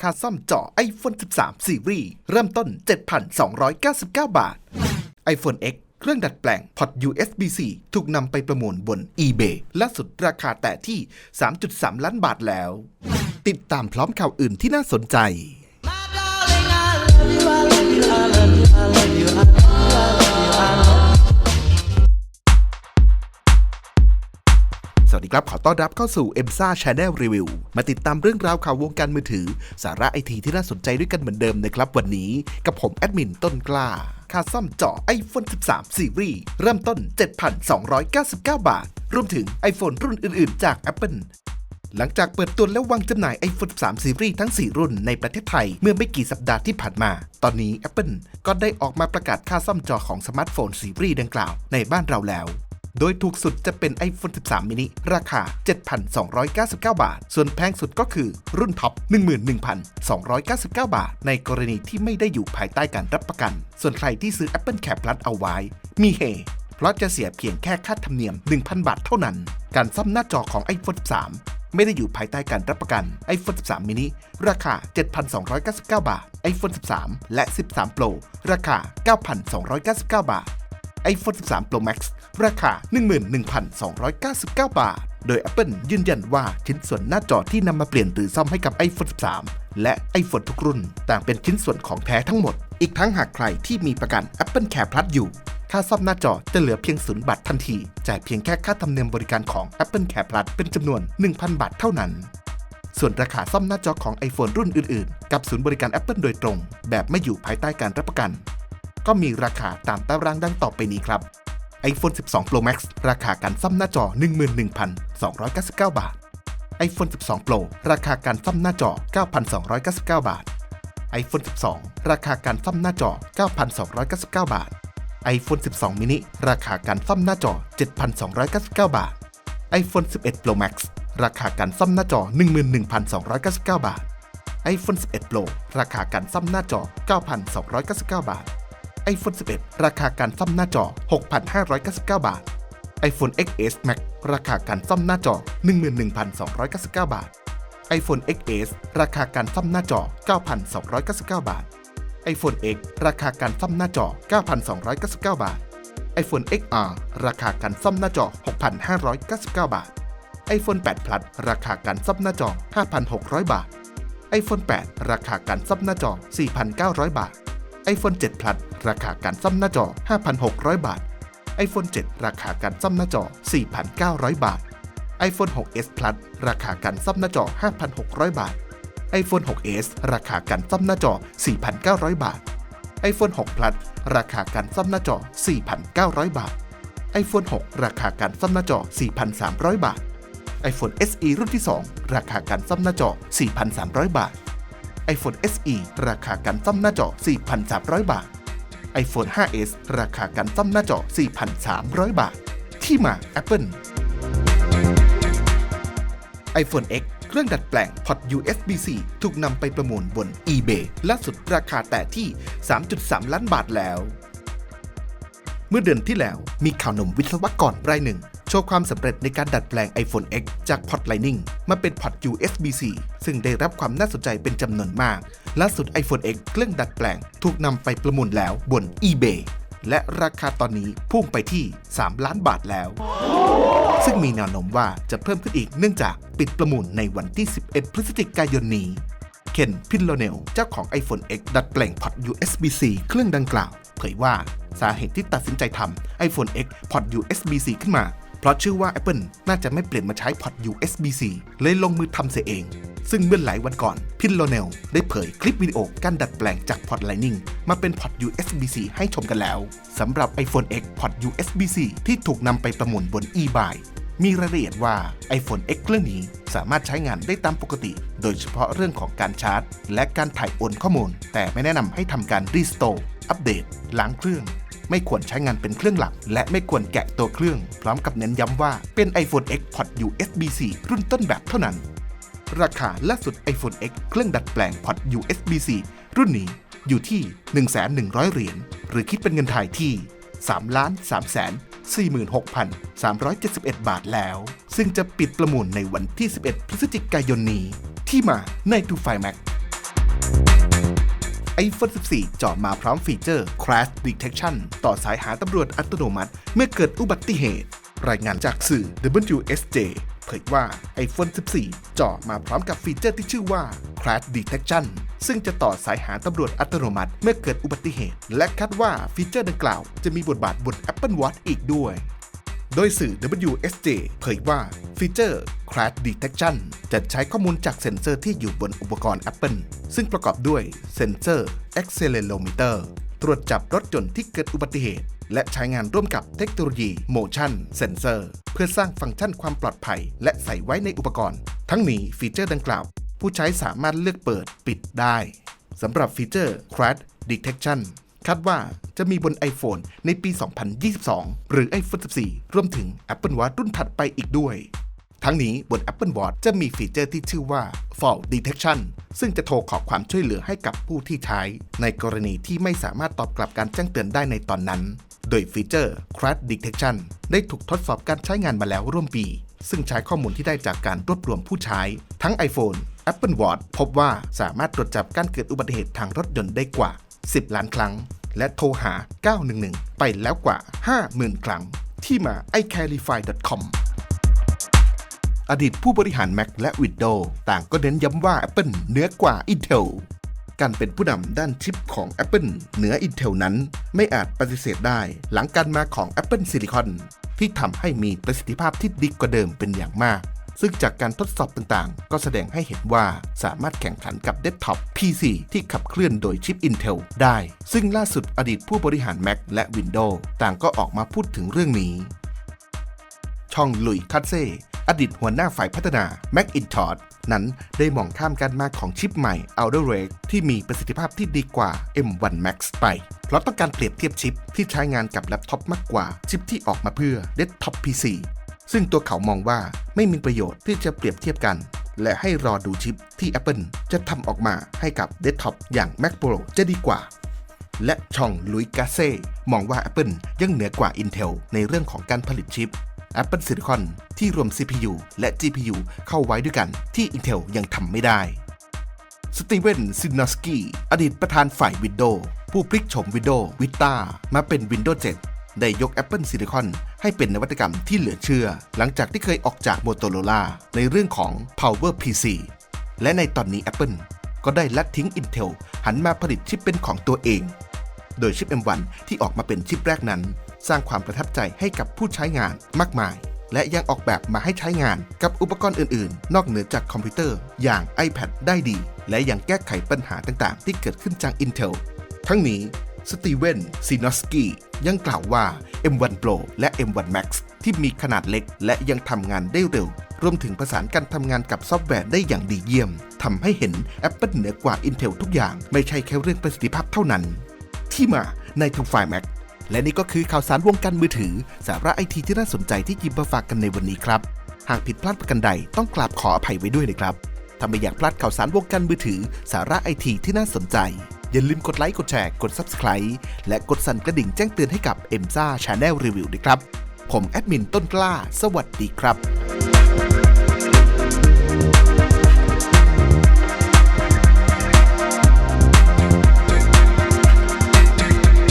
ค่าซ่อมจอ iPhone 13 Series เริ่มต้น 7,299 บาท iPhone X เครื่องดัดแปลงพอร์ต USB-C ถูกนำไปประมูลบน eBay ล่าสุดราคาแต่ที่ 3.3 ล้านบาทแล้ว ติดตามพร้อมข่าวอื่นที่น่าสนใจ ครับ ขอต้อนรับเข้าสู่ e m s a Channel Review มาติดตามเรื่องราวข่าววงการมือถือ สาระไอทีที่น่าสนใจด้วยกันเหมือนเดิมนะครับ วันนี้กับผมแอดมินต้นกล้าค่าซ่อมจอ iPhone 13 Series เริ่มต้น 7,299 บาท รวมถึง iPhone รุ่นอื่น ๆ จาก Apple หลังจากเปิดตัวและวางจำหน่าย iPhone 13 Series ทั้ง 4 รุ่นในประเทศไทยเมื่อไม่กี่สัปดาห์ที่ผ่านมา ตอนนี้ Apple ก็ได้ออกมาประกาศค่าซ่อมจอของสมาร์ทโฟนซีรีส์ดังกล่าวในบ้านเราแล้ว โดยถูกสุดจะเป็น iPhone 13 mini ราคา 7,299 บาท ส่วนแพงสุดก็คือรุ่นท็อป 11,299 บาท ในกรณีที่ไม่ได้อยู่ภายใต้การรับประกัน ส่วนใครที่ซื้อ Apple Care Plus เอาไว้ มีเฮเพราะจะเสียเพียงแค่ค่าธรรมเนียม 1,000 บาทเท่านั้น การซ่อมหน้าจอของ iPhone 13ไม่ได้อยู่ภายใต้การรับประกัน iPhone 13 mini ราคา 7,299 บาท iPhone 13 และ 13 Pro ราคา 9,299 บาท iPhone 13 Pro Max ราคา 11,299 บาท โดย Apple ยืนยันว่าชิ้นส่วนหน้าจอที่นำมาเปลี่ยนหรือซ่อมให้กับ iPhone 13 และ iPhone ทุกรุ่น ต่างเป็นชิ้นส่วนของแท้ทั้งหมด อีกทั้งหากใครที่มีประกัน Apple Care Plus อยู่ ค่าซ่อมหน้าจอจะเหลือเพียงศูนย์บาททันที จ่ายเพียงแค่ค่าธรรมเนียมบริการของ Apple Care Plus เป็นจำนวน 1,000 บาทเท่านั้นส่วนราคาซ่อมหน้าจอของ iPhone รุ่นอื่น ๆ กับศูนย์บริการ Apple โดยตรง แบบไม่อยู่ภายใต้การรับประกัน ก็มีราคาตามตารางดังต่อไปนี้ครับ iPhone 12 Pro Max ราคาการซ่อมหน้าจอ 11,299 บาท iPhone 12 Pro ราคาการซ่อมหน้าจอ 9,299 บาท iPhone 12 ราคาการซ่อมหน้าจอ 9,299 บาท iPhone 12 mini ราคาการซ่อมหน้าจอ 7,299 บาท iPhone 11 Pro Max ราคาการซ่อมหน้าจอ 11,299 บาท iPhone 11 Pro ราคาการซ่อมหน้าจอ 9,299 บาท iPhone 11 ราคาการซ่อมหน้าจอ 6,599 บาท iPhone XS Max ราคาการซ่อมหน้าจอ 11,299 บาท iPhone XS ราคาการซ่อมหน้าจอ 9,299 บาท iPhone X ราคาการซ่อมหน้าจอ 9,299 บาท iPhone XR ราคาการซ่อมหน้าจอ 6,599 บาท iPhone 8 Plus ราคาการซ่อมหน้าจอ 5,600 บาท iPhone 8 ราคาการซ่อมหน้าจอ 4,900 บาท iPhone 7 Plus ราคาการซ่อมหน้าจอ 5,600 บาท iPhone 7 ราคาการซ่อมหน้าจอ 4,900 บาท iPhone 6s Plus ราคาการซ่อมหน้าจอ 5,600 บาท iPhone 6s ราคาการซ่อมหน้าจอ 4,900 บาท iPhone 6 Plus ราคาการซ่อมหน้าจอ 4,900 บาท iPhone 6 ราคาการซ่อมหน้าจอ 4,300 บาท iPhone SE รุ่นที่ 2 ราคาการซ่อมหน้าจอ 4,300 บาท iPhone SE ราคาการซ่อมหน้าจอ 4,300 บาท iPhone 5s ราคาการซ่อมหน้าจอ 4,300 บาท ที่มา Apple iPhone X เครื่องดัดแปลงพอร์ต USB-C ถูกนำไปประมูลบน eBay ล่าสุดราคาแต่ที่ 3.3 ล้านบาทแล้ว เมื่อเดือนที่แล้วมีข่าวหนุ่มวิศวกรรายหนึ่ง โชว์ความสำเร็จในการดัดแปลง iPhone X จากพอร์ต Lightning มาเป็นพอร์ต USB-C ซึ่งได้รับความน่าสนใจเป็นจำนวนมากล่าสุด iPhone X เครื่องดัดแปลง ถูกนำไปประมูลแล้วบน eBay และราคาตอนนี้พุ่งไปที่ 3 ล้านบาทแล้ว ซึ่งมีแนวโน้มว่าจะเพิ่มขึ้นอีกเนื่องจากปิดประมูลในวันที่ 11 พฤศจิกายนนี้ เคนพินโลเนล เจ้าของ iPhone X ดัดแปลงพอร์ต USB-C เครื่องดังกล่าว เผยว่าสาเหตุที่ตัดสินใจทำ iPhone X พอร์ต USB-C ขึ้นมา เพราะเชื่อว่า Apple น่าจะไม่เปลี่ยนมาใช้พอร์ต USB-C เลยลงมือทำเสียเอง ซึ่งเมื่อหลายวันก่อน พินโลเนลได้เผยคลิปวิดีโอการดัดแปลงจากพอร์ต Lightning มาเป็นพอร์ต USB-C ให้ชมกันแล้วสำหรับ iPhone X พอร์ต USB-C ที่ถูกนำไปประมูลบน eBay มีรายละเอียดว่า iPhone X เครื่องนี้สามารถใช้งานได้ตามปกติ โดยเฉพาะเรื่องของการชาร์จ และการถ่ายโอนข้อมูล แต่ไม่แนะนำให้ทำการรีสโตร์อัปเดต ล้างเครื่อง ไม่ควรใช้งานเป็นเครื่องหลัก และไม่ควรแกะตัวเครื่อง พร้อมกับเน้นย้ำว่าเป็น iPhone X พอร์ต USB-C รุ่นต้นแบบเท่านั้น ราคาล่าสุด iPhone X เครื่องดัดแปลงพอร์ต USB-C รุ่นนี้อยู่ที่ 1,100 เหรียญหรือคิดเป็นเงินไทยที่ 3 ล้าน3แสน46,371 บาทแล้ว ซึ่งจะปิดประมูลในวันที่ 11 พฤศจิกายนนี้ ที่มาใน To f i Mac iPhone 14จ่อมาพร้อมฟีเจอร์ Crash Detection ต่อสายหาตำรวจอัตโนมัติ เมื่อเกิดอุบัติเหตุ รายงานจากสื่อ WSJ เผยว่า iPhone 14จ่อมาพร้อมกับฟีเจอร์ที่ชื่อว่า Crash Detection ซึ่งจะต่อสายหาตำรวจอัตโนมัติ เมื่อเกิดอุบัติเหตุ และคาดว่าฟีเจอร์ดังกล่าวจะมีบทบาทบน Apple Watch อีกด้วย โดยสื่อ WSJ เผยว่าฟีเจอร์ Crash Detection จะใช้ข้อมูลจากเซ็นเซอร์ที่อยู่บนอุปกรณ์ Apple ซึ่งประกอบด้วยเซ็นเซอร์ Accelerometer ตรวจจับรถยนต์ที่เกิดอุบัติเหตุ และใช้งานร่วมกับเทคโนโลยี Motion Sensor เพื่อสร้างฟังก์ชันความปลอดภัย และใส่ไว้ในอุปกรณ์ ทั้งนี้ฟีเจอร์ดังกล่าว ผู้ใช้สามารถเลือกเปิดปิดได้สำหรับฟีเจอร์ Crash Detection คาดว่าจะมีบน iPhone ในปี 2022 หรือ iPhone 14 รวมถึง Apple Watch รุ่นถัดไปอีกด้วย ทั้งนี้บน Apple Watch จะมีฟีเจอร์ที่ชื่อว่า Fault Detection ซึ่งจะโทรขอความช่วยเหลือให้กับผู้ที่ใช้ ในกรณีที่ไม่สามารถตอบกลับการแจ้งเตือนได้ในตอนนั้น โดยฟีเจอร์ Crash Detection ได้ถูกทดสอบการใช้งานมาแล้วร่วมปี ซึ่งใช้ข้อมูลที่ได้จากการรวบรวมผู้ใช้ ทั้ง iPhone Apple Watch พบว่าสามารถตรวจจับการเกิดอุบัติเหตุทางรถยนต์ได้กว่า 10 ล้านครั้ง และโทรหา 911 ไปแล้วกว่า 50,000 ครั้ง ที่มา iCarify.com อดีตผู้บริหาร Mac และ Windows ต่างก็เน้นย้ำว่า Apple เหนือกว่า Intel การเป็นผู้นำด้านชิปของ Apple เหนือ Intel นั้นไม่อาจปฏิเสธได้หลังการมาของ Apple Silicon ที่ทำให้มีประสิทธิภาพที่ดีกว่าเดิมเป็นอย่างมาก ซึ่งจากการทดสอบต่างๆ ก็แสดงให้เห็นว่าสามารถแข่งขันกับเดสก์ท็อป PC ที่ขับเคลื่อนโดยชิป Intel ได้ ซึ่งล่าสุดอดีตผู้บริหาร Mac และ Windows ต่างก็ออกมาพูดถึงเรื่องนี้ ช่องลุยคัตเซ่อดีตหัวหน้าฝ่ายพัฒนา Macintosh นั้นได้มองข้ามการมาของชิปใหม่ Alder Lake ที่มีประสิทธิภาพที่ดีกว่า M1 Max ไป เพราะต้องการเปรียบเทียบชิปที่ใช้งานกับแล็ปท็อปมากกว่า ชิปที่ออกมาเพื่อ Desktop PC ซึ่งตัวเขามองว่าไม่มีประโยชน์ที่จะเปรียบเทียบกัน และให้รอดูชิปที่ Apple จะทำออกมาให้กับ Desktop อย่าง Mac Pro จะดีกว่า และช่องลุยกาเซ่มองว่า Apple ยังเหนือกว่า Intel ในเรื่องของการผลิตชิป Apple Silicon ที่รวม CPU และ GPU เข้าไว้ด้วยกันที่ Intel ยังทำไม่ได้ สตีเวนซินนอสกี้อดีตประธานฝ่าย Windows ผู้พลิกโฉม Windows Vista มาเป็น Windows 7 ได้ยก Apple Silicon ให้เป็นนวัตกรรมที่เหลือเชื่อ หลังจากที่เคยออกจาก Motorola ในเรื่องของ Power PC และในตอนนี้ Apple ก็ได้ละทิ้ง Intel หันมาผลิตชิปเป็นของตัวเอง โดยชิป M1 ที่ออกมาเป็นชิปแรกนั้น สร้างความประทับใจให้กับผู้ใช้งานมากมาย และยังออกแบบมาให้ใช้งานกับอุปกรณ์อื่นๆ นอกเหนือจากคอมพิวเตอร์อย่าง iPad ได้ดี และยังแก้ไขปัญหาต่างๆ ที่เกิดขึ้นจาก Intel ทั้งนี้ สตีเวนซีนอสกี้ยังกล่าวว่า M1 Pro และ M1 Max ที่มีขนาดเล็กและยังทำงานได้เร็ว รวมถึงประสานการทำงานกับซอฟต์แวร์ได้อย่างดีเยี่ยมทำให้เห็น Apple เหนือกว่า Intel ทุกอย่าง ไม่ใช่แค่เรื่องประสิทธิภาพเท่านั้น ที่มาในทางฝ่าย Mac และนี่ก็คือข่าวสารวงการมือถือ สาระไอทีที่น่าสนใจที่ยิบมาฝากกันในวันนี้ครับ หากผิดพลาดประกันใดต้องกราบขออภัยไว้ด้วยนะครับถ้าไม่อยากพลาดข่าวสารวงการมือถือ สาระไอทีที่น่าสนใจ อย่าลืมกดไลค์ กดแชร์ กด Subscribe และกดสั่นกระดิ่งแจ้งเตือนให้กับ e m s a Channel Review ด้วยครับ ผมแอดมินต้นกล้า สวัสดีครับ